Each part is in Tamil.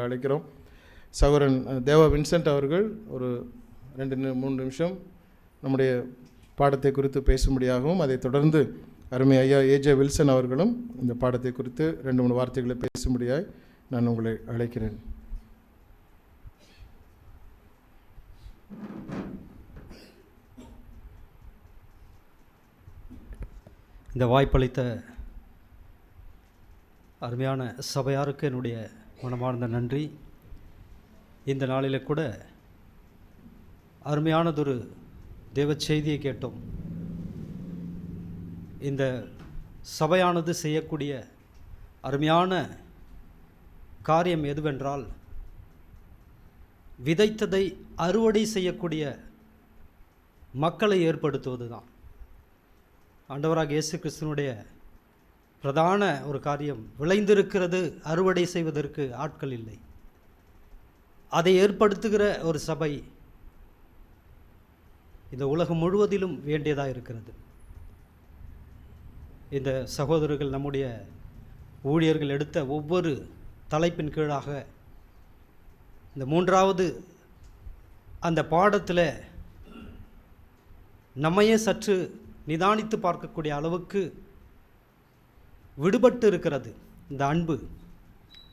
உங்களை அழைக்கிறோம். சகோதரன் தேவா வின்சென்ட் அவர்கள் ஒரு ரெண்டு மூணு நிமிஷம் நம்முடைய பாடத்தை குறித்து பேசும்படியாகவும் அதைத் தொடர்ந்து அருமை ஐயா ஏஜே வில்சன் அவர்களும் இந்த பாடத்தை குறித்து ரெண்டு மூணு வார்த்தைகளை பேசும்படியாய் நான் உங்களை அழைக்கிறேன். இந்த வாய்ப்பளித்த அருமையான சபையாருக்கு என்னுடைய மனமார்ந்த நன்றி. இந்த நாளில் கூட அருமையானதொரு தேவ செய்தியை கேட்டோம். இந்த சபையானது செய்யக்கூடிய அருமையான காரியம் எதுவென்றால் விதைத்ததை அறுவடை செய்யக்கூடிய மக்களை ஏற்படுத்துவது தான் ஆண்டவராக இயேசு கிறிஸ்தனுடைய பிரதான ஒரு காரியம். விளைந்திருக்கிறது அறுவடை செய்வதற்கு ஆட்கள் இல்லை. அதை ஏற்படுத்துகிற ஒரு சபை இந்த உலகம் முழுவதிலும் வேண்டியதாக இருக்கிறது. இந்த சகோதரர்கள் நம்முடைய ஊழியர்கள் எடுத்த ஒவ்வொரு தலைப்பின் கீழாக இந்த மூன்றாவது அந்த பாடத்தில் நம்மையே சற்று நிதானித்து பார்க்கக்கூடிய அளவுக்கு விடுபட்டு இருக்கிறது இந்த அன்பு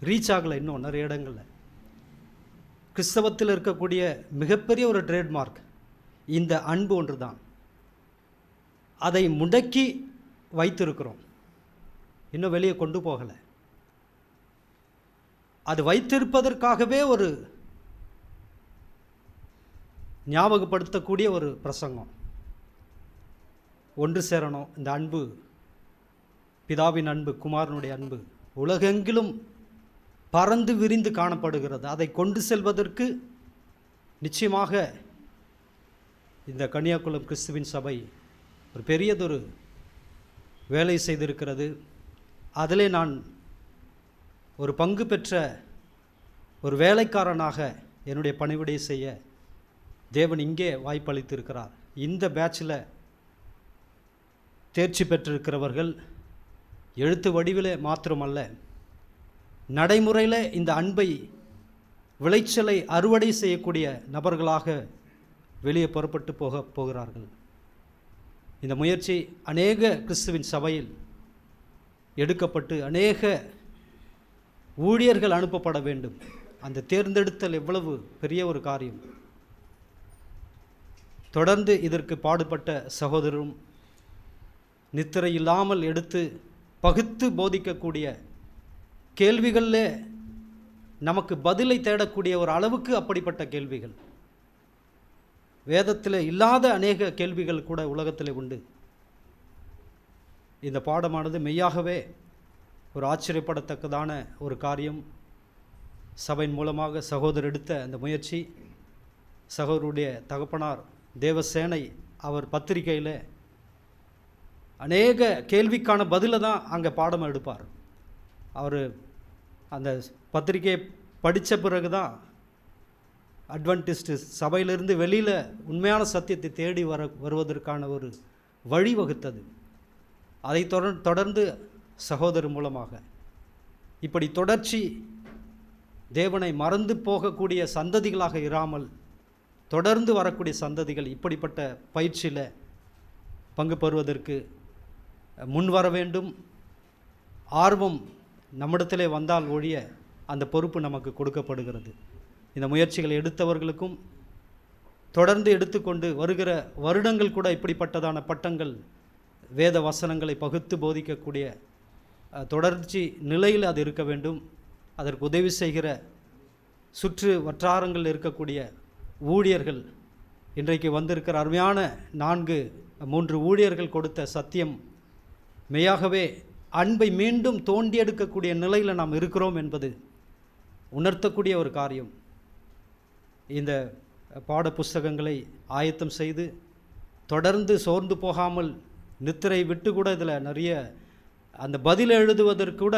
ரீச் ஆகலை இன்னும் நிறைய இடங்களில். கிறிஸ்தவத்தில் இருக்கக்கூடிய மிகப்பெரிய ஒரு ட்ரேட்மார்க் இந்த அன்பு ஒன்று தான் அதை முடக்கி வைத்திருக்கிறோம். இன்னும் வெளியே கொண்டு போகலை. அது வைத்திருப்பதற்காகவே ஒரு ஞாபகப்படுத்தக்கூடிய ஒரு பிரசங்கம். ஒன்று சேரணும். இந்த அன்பு பிதாவின் அன்பு குமாரனுடைய அன்பு உலகெங்கிலும் பறந்து விரிந்து காணப்படுகிறது. அதை கொண்டு செல்வதற்கு நிச்சயமாக இந்த கன்னியாகுளம் கிறிஸ்துவின் சபை ஒரு பெரியதொரு வேலை செய்திருக்கிறது. அதிலே நான் ஒரு பங்கு பெற்ற ஒரு வேலைக்காரனாக என்னுடைய பணிவிடை செய்ய தேவன் இங்கே வாய்ப்பளித்திருக்கிறார். இந்த பேட்சில் தேர்ச்சி பெற்றிருக்கிறவர்கள் எழுத்து வடிவில் மாத்திரமல்ல நடைமுறையில் இந்த அன்பை விளைச்சலை அறுவடை செய்யக்கூடிய நபர்களாக வெளியே புறப்பட்டு போக போகிறார்கள். இந்த முயற்சி அநேக கிறிஸ்துவின் சபையில் எடுக்கப்பட்டு அநேக ஊழியர்கள் அனுப்பப்பட வேண்டும். அந்த தேர்ந்தெடுத்தல் எவ்வளவு பெரிய ஒரு காரியம். தொடர்ந்து இதற்கு பாடுபட்ட சகோதரரும் நித்திரை இல்லாமல் எடுத்து பகுத்து போதிக்கக்கூடிய கேள்விகளில் நமக்கு பதிலை தேடக்கூடிய ஒரு அளவுக்கு அப்படிப்பட்ட கேள்விகள். வேதத்தில் இல்லாத அநேக கேள்விகள் கூட உலகத்தில் உண்டு. இந்த பாடமானது மெய்யாகவே ஒரு ஆச்சரியப்படத்தக்கதான ஒரு காரியம். சபையின் மூலமாக சகோதரர் எடுத்த அந்த முயற்சி. சகோதருடைய தகப்பனார் தேவசேனை அவர் பத்திரிகையில் அநேக கேள்விக்கான பதிலை தான் அங்கே பாடம் எடுப்பார். அவர் அந்த பத்திரிகையை படித்த பிறகு தான் அட்வென்டிஸ்ட் சபையிலிருந்து வெளியில் உண்மையான சத்தியத்தை தேடி வர வருவதற்கான ஒரு வழி வகுத்தது. அதை தொடர் தொடர்ந்து சகோதரர் மூலமாக. இப்படி தொடர்ச்சி தேவனை மறந்து போகக்கூடிய சந்ததிகளாக இராமல் தொடர்ந்து வரக்கூடிய சந்ததிகள் இப்படிப்பட்ட பயிற்சியில் பங்கு பெறுவதற்கு முன் வர வேண்டும் ஆர்வம் நம்மிடத்திலே வந்தால் ஒழிய அந்த பொறுப்பு நமக்கு கொடுக்கப்படுகிறது. இந்த முயற்சிகளை எடுத்தவர்களுக்கும் தொடர்ந்து எடுத்துக்கொண்டு வருகிற வருடங்கள் கூட இப்படிப்பட்டதான பட்டங்கள் வேத வசனங்களை பகுத்து போதிக்கக்கூடிய தொடர்ச்சி நிலையில் அது இருக்க வேண்டும். அதற்கு உதவி செய்கிற சுற்று வற்றாரங்களில் இருக்கக்கூடிய ஊழியர்கள் இன்றைக்கு வந்திருக்கிற அருமையான நான்கு மூன்று ஊழியர்கள் கொடுத்த சத்தியம் மெய்யாகவே அன்பை மீண்டும் தோண்டி எடுக்கக்கூடிய நிலையில் நாம் இருக்கிறோம் என்பது உணர்த்தக்கூடிய ஒரு காரியம். இந்த பாட புஸ்தகங்களை ஆயத்தம் செய்து தொடர்ந்து சோர்ந்து போகாமல் நித்திரை விட்டு கூட இதில் நிறைய அந்த பதில் எழுதுவதற்கு கூட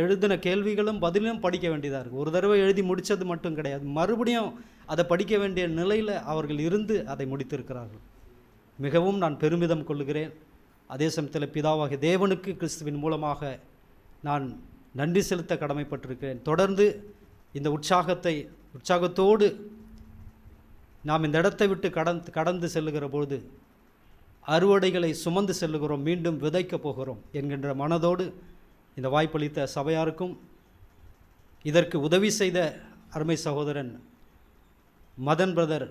எழுதின கேள்விகளும் பதிலும் படிக்க வேண்டியதாக இருக்குது ஒரு தடவை எழுதி முடித்தது மட்டும் கிடையாது. மறுபடியும் அதை படிக்க வேண்டிய நிலையில் அவர்கள் இருந்து அதை முடித்திருக்கிறார்கள். மிகவும் நான் பெருமிதம் கொள்கிறேன் அதே சமயத்தில் பிதாவாக தேவனுக்கு கிறிஸ்துவின் மூலமாக நான் நன்றி செலுத்த கடமைப்பட்டிருக்கிறேன். தொடர்ந்து இந்த உற்சாகத்தை உற்சாகத்தோடு நாம் இந்த இடத்தை விட்டு கடந்து கடந்து செல்லுகிற பொழுது அறுவடைகளை சுமந்து செல்லுகிறோம். மீண்டும் விதைக்கப் போகிறோம் என்கின்ற மனதோடு இந்த வாய்ப்பளித்த சபையாருக்கும் இதற்கு உதவி செய்த அருமை சகோதரன் மதன் பிரதர்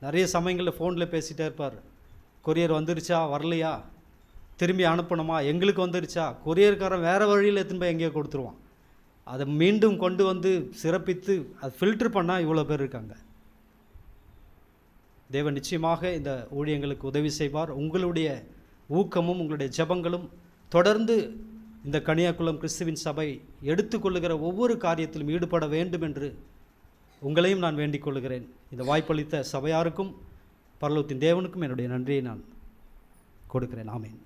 நிறைய சமயங்களில் ஃபோனில் பேசிகிட்டே இருப்பார். கொரியர் வந்துருச்சா? வரலையா? திரும்பி அனுப்பணுமா? எங்களுக்கு வந்துருச்சா? கொரியர்காரன் வேறு வழியில் எடுத்துன்னு போய் எங்கேயோ கொடுத்துருவான். அதை மீண்டும் கொண்டு வந்து சிறப்பித்து அதை ஃபில்டர் பண்ணால் இவ்வளோ பேர் இருக்காங்க. தேவன் நிச்சயமாக இந்த ஊழியங்களுக்கு உதவி செய்வார். உங்களுடைய ஊக்கமும் உங்களுடைய ஜெபங்களும் தொடர்ந்து இந்த கனியாக்குளம் கிறிஸ்துவின் சபை எடுத்துக்கொள்ளுகிற ஒவ்வொரு காரியத்திலும் ஈடுபட வேண்டும் என்று உங்களையும் நான் வேண்டிக் கொள்கிறேன். இந்த வாய்ப்பளித்த சபையாருக்கும் பரலோகத்தின் தேவனுக்கும் என்னுடைய நன்றியை நான் கொடுக்கிறேன். ஆமேன்.